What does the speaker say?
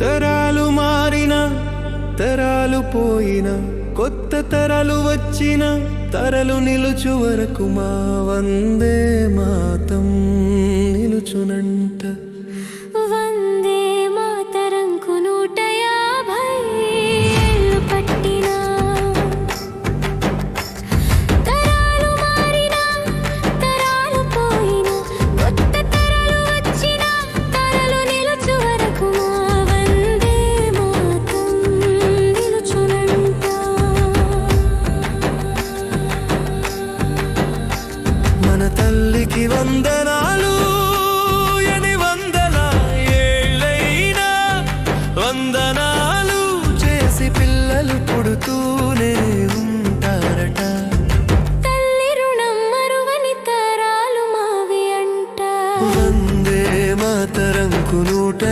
తరాలు మారిన తరాలు పోయిన కొత్త తరాలు వచ్చిన తరలు నిలుచు వరకు మా వందే మాతం. నిలుచునండి. తల్లికి వందనాలు ఎని వందల ఏళ్ళైనా వందనాలు చేసి పిల్లలు పుడుతూనే ఉంటారట. తల్లి రుణం మరువని తరాలు మావి అంట. వందే మాతరంకు నూట